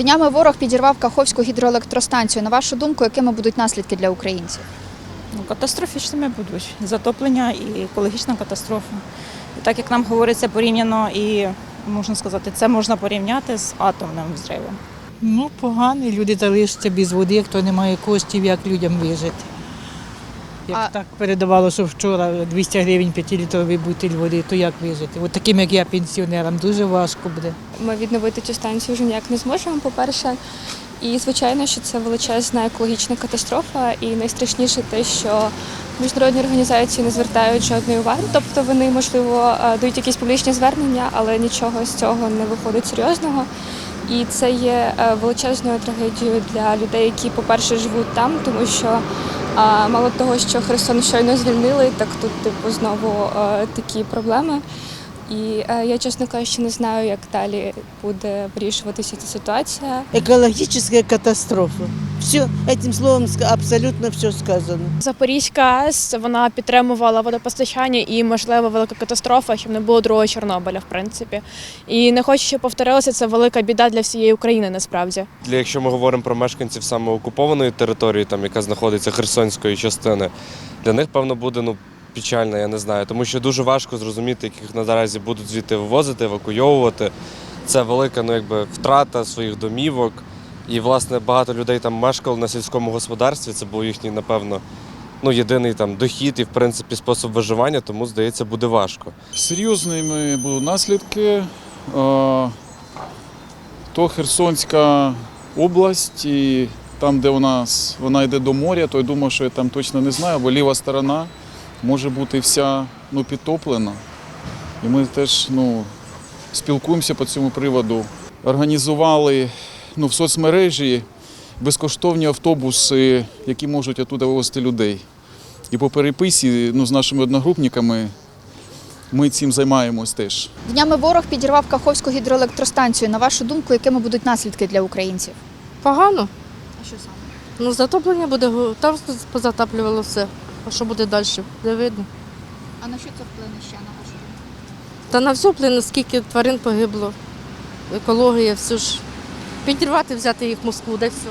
Днями ворог підірвав Каховську гідроелектростанцію. На вашу думку, якими будуть наслідки для українців? Ну, катастрофічними будуть затоплення і екологічна катастрофа. І так як нам говориться порівняно, і можна сказати, це можна порівняти з атомним взривом. Ну, поганий, люди залишаться без води, хто не має коштів, як людям вижити. Як А- так передавало, що вчора 200 гривень 5-літровий бутиль води, то як вижити? От таким, як я, пенсіонерам, дуже важко буде. Ми відновити цю станцію вже ніяк не зможемо, по-перше. І звичайно, що це величезна екологічна катастрофа, і найстрашніше те, що міжнародні організації не звертають жодної уваги. Тобто вони, можливо, е, дають якісь публічні звернення, але нічого з цього не виходить серйозного. І це є е, величезною трагедією для людей, які, по-перше, живуть там, тому що а, мало того, що Херсон щойно звільнили, так тут типу знову е, такі проблеми. І е, я, чесно кажучи, не знаю, як далі буде вирішуватися ця ситуація. Екологічна катастрофа. Все, этим словом абсолютно все сказано. Запорізька АЕС вона підтримувала водопостачання і можливо велика катастрофа, щоб не було другого Чорнобиля, в принципі. І не хочу, щоб повторилося. Це велика біда для всієї України насправді. Для якщо ми говоримо про мешканців саме окупованої території, там яка знаходиться Херсонської частини, для них певно буде ну печально, я не знаю, тому що дуже важко зрозуміти, яких наразі будуть звідти вивозити, евакуйовувати. Це велика ну якби втрата своїх домівок. І власне багато людей там мешкало на сільському господарстві. Це був їхній, напевно, ну єдиний там дохід і в принципі спосіб виживання, тому здається, буде важко. Серйозними будуть наслідки. Е, То Херсонська область, і там, де у нас вона йде до моря, то я думаю, що я там точно не знаю, бо ліва сторона може бути вся ну, підтоплена. І ми теж ну, спілкуємося по цьому приводу. Організували ну, в соцмережі безкоштовні автобуси, які можуть оттуда вивозити людей. І по переписі ну, з нашими одногрупниками ми цим займаємось теж. Днями ворог підірвав Каховську гідроелектростанцію. На вашу думку, якими будуть наслідки для українців? Погано. А що саме? Ну, затоплення буде, там позатоплювало все. А що буде далі? Не видно. А на що це вплине ще на вашу думку? Та на все вплине, скільки тварин погибло, екологія, все ж. Підірвати, взяти їх в Москву, де все.